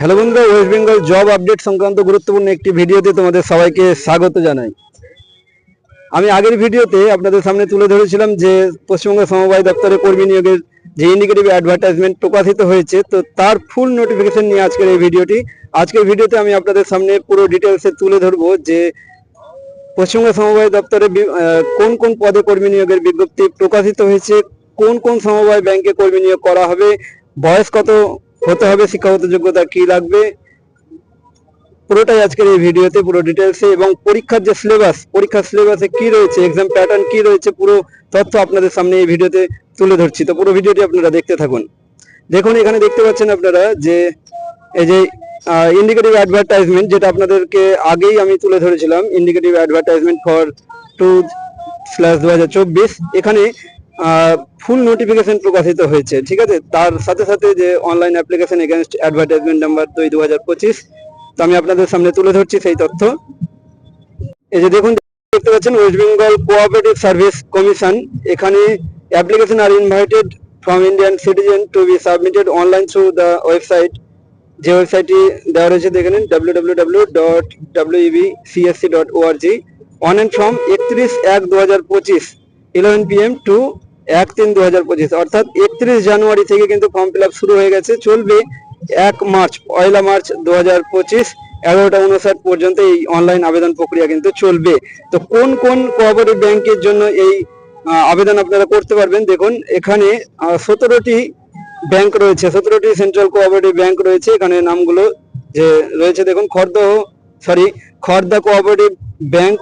Hello বন্ধুরা West Bengal job update সংক্রান্ত গুরুত্বপূর্ণ একটি ভিডিওতে তোমাদের সবাইকে স্বাগত জানাই। আমি আগের ভিডিওতে আপনাদের সামনে তুলে ধরেছিলাম যে পশ্চিমবঙ্গ সমবায় দপ্তরে কর্মী নিয়োগের যে ইন্ডিকেটিভ অ্যাডভার্টাইজমেন্ট প্রকাশিত হয়েছে, তো তার ফুল নোটিফিকেশন নিয়ে আজকের এই ভিডিওটি। আজকের ভিডিওতে আমি আপনাদের সামনে পুরো ডিটেলসে তুলে ধরবো যে পশ্চিমবঙ্গ সমবায় দপ্তরে কোন কোন পদে কর্মী নিয়োগের বিজ্ঞপ্তি প্রকাশিত হয়েছে, কোন কোন সমবায় ব্যাংকে কর্মী নিয়োগ করা হবে, বয়স কত হতে হবে, শিক্ষাগত যোগ্যতা কি লাগবে? পুরোটাই আজকের এই ভিডিওতে, পুরো ডিটেলসে এবং পরীক্ষার যে সিলেবাস পরীক্ষার সিলেবাসে কি রয়েছে এক্সাম প্যাটার্ন কি রয়েছে, পুরো তথ্য আপনাদের সামনে এই ভিডিওতে তুলে ধরছি। তো পুরো ভিডিওটি আপনারা দেখতে থাকুন। দেখুন, এখানে দেখতে পাচ্ছেন আপনারা যে, এই যে ইন্ডিকেটিভ অ্যাডভার্টাইজমেন্ট যেটা আপনাদেরকে আগেই আমি তুলে ধরেছিলাম indicative advertisement for two slash দু এখানে ফুল নোটিফিকেশন প্রকাশিত হয়েছে, ঠিক আছে? তার সাথে সাথে যে online application against advertisement number দুই দু হাজার পঁচিশ, তো আমি আপনাদের সামনে তুলে ধরছি সেই তথ্য। এই যে দেখুন, দেখতে পাচ্ছেন West Bengal cooperative service commission এখানে application are invited from Indian citizen to be submitted online through the website যে ওয়েবসাইটটি দেওয়া রয়েছে দেখে নিন W W W dot W B CSC dot ORG on and from একত্রিশ এক দু হাজার পঁচিশ ইলেভেন পি এম টু এক তিন দু হাজার পঁচিশ। অর্থাৎ একত্রিশ জানুয়ারি থেকে কিন্তু ফর্ম ফিল শুরু হয়ে গেছে। চলবে এক মার্চ, পয়লা মার্চ দু হাজার পঁচিশ, এগারোটা উনষাট পর্যন্ত এই অনলাইন আবেদন প্রক্রিয়া কিন্তু চলবে। তো কোন কোন কোঅপারেটিভ ব্যাংকের জন্য এই আবেদন আপনারা করতে পারবেন? দেখুন, এখানে সতেরোটি ব্যাংক রয়েছে। সতেরোটি সেন্ট্রাল কোঅপারেটিভ ব্যাংক রয়েছে। এখানে নামগুলো যে রয়েছে, দেখুন Khardah sorry Kharda cooperative bank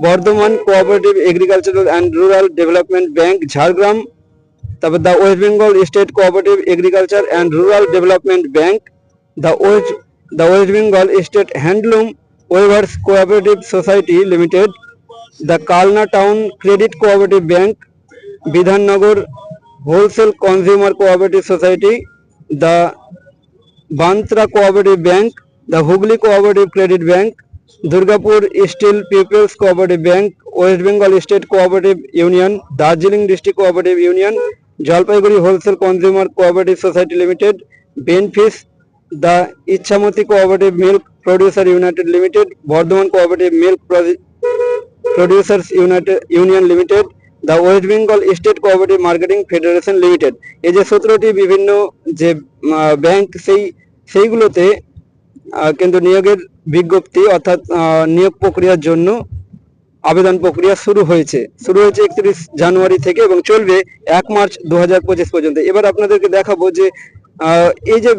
Bardhaman cooperative agricultural and rural development bank Jhargram তারপর the West Bengal state cooperative agriculture and rural development bank the West the West Bengal state handloom weavers cooperative society limited the Kalna town credit cooperative bank Bidhannagar wholesale consumer cooperative society the Bantra cooperative bank the Hooghly cooperative credit bank Durgapur steel people's cooperative bank, West Bengal state cooperative union, Darjeeling district cooperative union, Jalpaiguri wholesale consumer cooperative society limited, Benfish, the Ichamati cooperative milk producer united limited, Bardhaman cooperative milk producers united union limited, the West Bengal state cooperative marketing federation limited. এই যে সতেরোটি বিভিন্ন যে bank সেই, সেইগুলোতে কিন্তু নিয়োগের বিজ্ঞপ্তি অর্থাৎ নিয়োগ প্রক্রিয়ার জন্য আবেদন প্রক্রিয়া শুরু হয়েছে। শুরু হয়েছে একত্রিশ জানুয়ারি থেকে এবং চলবে এক মার্চ দু হাজার পঁচিশ পর্যন্ত। এবার আপনাদেরকে দেখাবো যে এই যে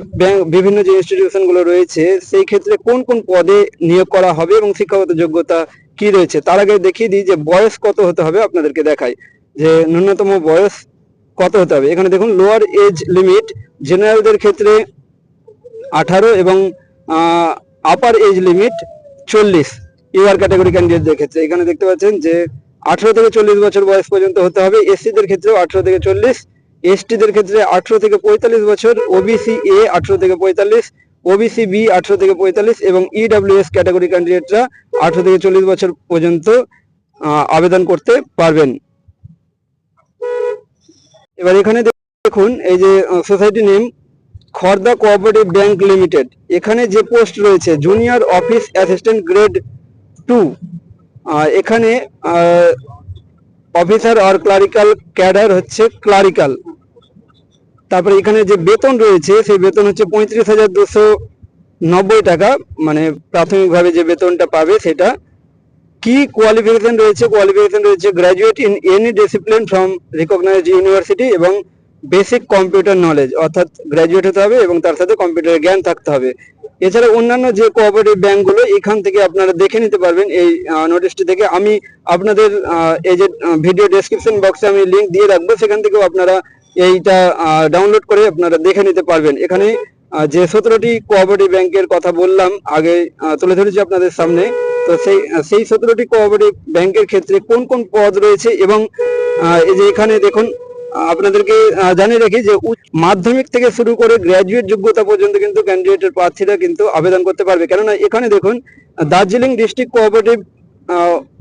বিভিন্ন যে ইনস্টিটিউশনগুলো রয়েছে, সেই ক্ষেত্রে কোন কোন পদে নিয়োগ করা হবে এবং শিক্ষাগত যোগ্যতা কি রয়েছে, তার আগে দেখিয়ে দিই যে বয়স কত হতে হবে আপনাদেরকে দেখাই। যে ন্যূনতম বয়স কত হতে হবে? এখানে দেখুন লোয়ার এজ লিমিট জেনারেলদের ক্ষেত্রে আঠারো এবং আপার এজ লিমিট চল্লিশ। ইউআর ক্যাটাগরি ক্যান্ডিডেটদের ক্ষেত্রে। এখানে দেখতে পাচ্ছেন যে আঠারো থেকে চল্লিশ বছর বয়স পর্যন্ত হতে হবে। এসসিদের ক্ষেত্রেও আঠারো থেকে চল্লিশ। এসটিদের ক্ষেত্রে আঠারো থেকে পঁয়তাল্লিশ বছর। ওবিসি এ আঠারো থেকে পঁয়তাল্লিশ। ওবিসি বি আঠারো থেকে পঁয়তাল্লিশ এবং ইডব্লিউএস ক্যাটাগরি ক্যান্ডিডেটরা আঠারো থেকে চল্লিশ বছর পর্যন্ত আবেদন করতে পারবেন। এবার এখানে দেখুন, এই যে society name Kharda cooperative bank limited এখানে যে পোস্ট রয়েছে junior office assistant grade two এখানে অফিসার আর ক্লারিক্যাল ক্যাডার হচ্ছে ক্লারিক্যাল তারপরে এখানে যে বেতন রয়েছে, সেই বেতন হচ্ছে পঁয়ত্রিশ হাজার দুশো নব্বই টাকা। মানে প্রাথমিকভাবে যে বেতনটা পাবে সেটা। কি কোয়ালিফিকেশন রয়েছে? কোয়ালিফিকেশন রয়েছে graduate in any discipline from recognised university এবং বেসিক কম্পিউটার নলেজ অর্থাৎ গ্র্যাজুয়েট হতে হবে এবং তার সাথে কম্পিউটারের জ্ঞান থাকতে হবে। এছাড়া অন্যান্য যে কোঅপারেটিভ ব্যাংকগুলো, এখান থেকে আপনারা দেখে নিতে পারবেন এই নোটিশটি থেকে। আমি আপনাদের এই যে ভিডিও ডেসক্রিপশন বক্সে আমি লিংক দিয়ে রাখব, সেখান থেকেও আপনারা এইটা ডাউনলোড করে আপনারা দেখে নিতে পারবেন। এখানে যে সতেরোটি কোঅপারেটিভ ব্যাংকের কথা বললাম, আগে তুলে ধরেছি আপনাদের সামনে। তো সেই সেই সতেরোটি কোঅপারেটিভ ব্যাংকের ক্ষেত্রে কোন কোন পদ রয়েছে এবং এই যে এখানে দেখুন আপনাদেরকে জানিয়ে রাখি যে মাধ্যমিক থেকে শুরু করে গ্র্যাজুয়েট যোগ্যতা পর্যন্ত কিন্তু ক্যান্ডিডেটের প্রার্থীরা কিন্তু আবেদন করতে পারবে। কেননা এখানে দেখুন, Darjeeling district cooperative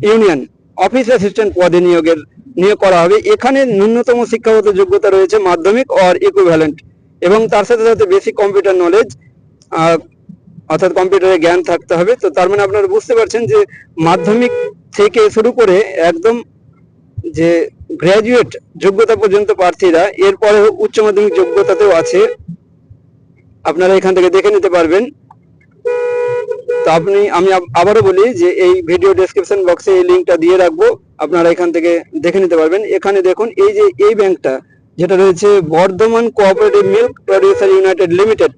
union office assistant পদে নিয়োগের, নিয়োগ করা হবে। এখানে ন্যূনতম শিক্ষাগত যোগ্যতা রয়েছে মাধ্যমিক অর ইকুইভ্যালেন্ট এবং তার সাথে সাথে বেসিক কম্পিউটার নলেজ অর্থাৎ কম্পিউটারে জ্ঞান থাকতে হবে। তো তার মানে আপনারা বুঝতে পারছেন যে মাধ্যমিক থেকে শুরু করে একদম যে গ্র্যাজুয়েট যোগ্যতা পর্যন্ত প্রার্থীরা, এরপরে উচ্চ মাধ্যমিক যোগ্যতাতেও আছে। আপনারা এখান থেকে দেখে নিতে পারবেন। তো আপনি, আমি আবারও বলি যে এই ভিডিও ডেসক্রিপশন বক্সে এই লিঙ্কটা দিয়ে রাখব। আপনারা এখান থেকে দেখে নিতে পারবেন। এখানে দেখুন, এই যে, এই ব্যাংকটা যেটা রয়েছে Bardhaman cooperative milk producer united limited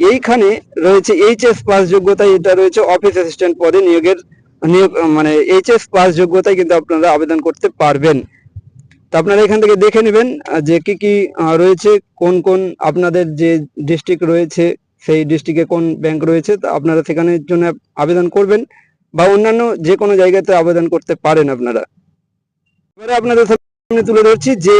এইখানে রয়েছে এইচএস পাস যোগ্যতায়, এটা রয়েছে অফিস অ্যাসিস্ট্যান্ট পদে নিয়োগের, নিয়োগ মানে এইচএস পাস যোগ্যতায় কিন্তু আপনারা আবেদন করতে পারবেন। তো আপনারা এখান থেকে দেখে নেবেন যে কি কি রয়েছে, কোন কোন আপনাদের যে ডিস্ট্রিক্ট রয়েছে, সেই ডিস্ট্রিক্টে কোন ব্যাংক রয়েছে, তা আপনারা সেখানের জন্য আবেদন করবেন বা অন্যান্য যে কোনো জায়গাতে আবেদন করতে পারেন আপনারা। এবারে আপনাদের সামনে তুলে ধরছি যে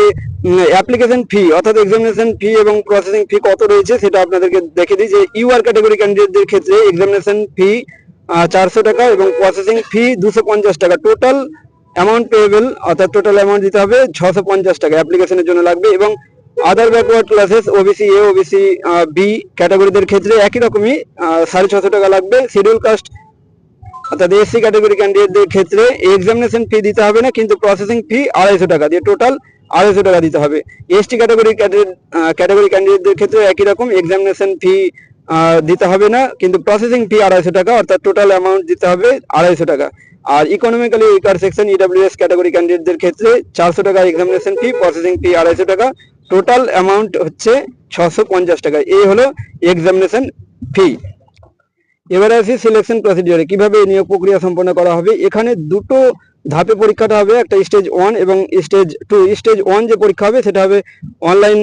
অ্যাপ্লিকেশন ফি অর্থাৎ এক্সামিনেশন ফি এবং প্রসেসিং ফি কত রয়েছে সেটা আপনাদেরকে দেখে দিই যে ইউআর ক্যাটাগরি ক্যান্ডিডেটদের ক্ষেত্রে এক্সামিনেশন ফি চারশো টাকা এবং প্রসেসিং ফি দুশো পঞ্চাশ টাকা। টোটাল অ্যামাউন্ট পেয়েবল অর্থাৎ টোটাল অ্যামাউন্ট দিতে হবে ছশো পঞ্চাশ টাকা অ্যাপ্লিকেশনের জন্য লাগবে এবং other backward classes OBC A OBC B ক্যাটাগরিদের ক্ষেত্রে একই রকমই সাড়ে ছশো টাকা লাগবে। শিডিউল কাস্ট অর্থাৎ এসসি ক্যাটাগরি ক্যান্ডিডেটদের ক্ষেত্রে এক্সামিনেশন ফি দিতে হবে না, কিন্তু প্রসেসিং ফি আড়াইশো টাকা দিয়ে টোটাল আড়াইশো টাকা দিতে হবে। এসটি ক্যাটাগরি ক্যাটাগরি ক্যান্ডিডেটদের ক্ষেত্রে একই রকম এক্সামিনেশন ফি দিতে হবে না, কিন্তু প্রসেসিং ফি আড়াইশো টাকা, অর্থাৎ টোটাল অ্যামাউন্ট দিতে হবে আড়াইশো টাকা। আর economically weaker section EWS category ক্যান্ডিডেটদের ক্ষেত্রে চারশো টাকা এক্সামিনেশন ফি প্রসেসিং ফি আড়াইশো টাকা। টোটাল অ্যামাউন্ট হচ্ছে ছশো পঞ্চাশ টাকা। এই হলো এক্সামিনেশন ফি এবারে আসি সিলেকশন প্রসিডিওরে কীভাবে এই নিয়োগ প্রক্রিয়া সম্পন্ন করা হবে? এখানে দুটো ধাপে পরীক্ষাটা হবে। একটা স্টেজ ওয়ান এবং স্টেজ টু স্টেজ ওয়ান যে পরীক্ষা হবে, সেটা হবে অনলাইন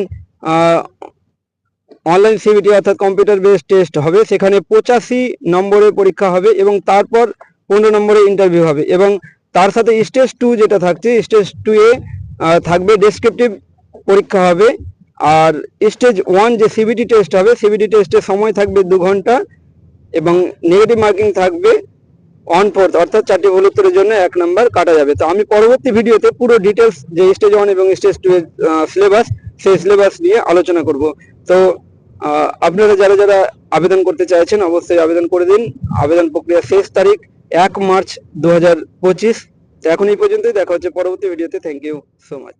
অনলাইন সিবিটি অর্থাৎ কম্পিউটার বেস টেস্ট হবে। সেখানে পঁচাশি নম্বরের পরীক্ষা হবে এবং তারপর পনেরো নম্বরে ইন্টারভিউ হবে এবং তার সাথে স্টেজ টু যেটা থাকছে স্টেজ টু এ থাকবে ডেসক্রিপটিভ পরীক্ষা হবে। আর স্টেজ ওয়ান যে সিবিটি টেস্ট হবে সিবিটি টেস্টের সময় থাকবে দু ঘণ্টা এবং নেগেটিভ মার্কিং থাকবে অন ফোর্থ অর্থাৎ চারটি ভুল উত্তরের জন্য এক নাম্বার কাটা যাবে। তো আমি পরবর্তী ভিডিওতে পুরো ডিটেলস যে স্টেজ ওয়ান এবং স্টেজ টু এর সিলেবাস সেই সিলেবাস নিয়ে আলোচনা করব। তো আপনারা যারা যারা আবেদন করতে চাইছেন, অবশ্যই আবেদন করে দিন। আবেদন প্রক্রিয়া শেষ তারিখ। এক মার্চ দু হাজার পঁচিশ। এখন এই পর্যন্তই। দেখা হচ্ছে পরবর্তী ভিডিওতে থ্যাংক ইউ সো মাচ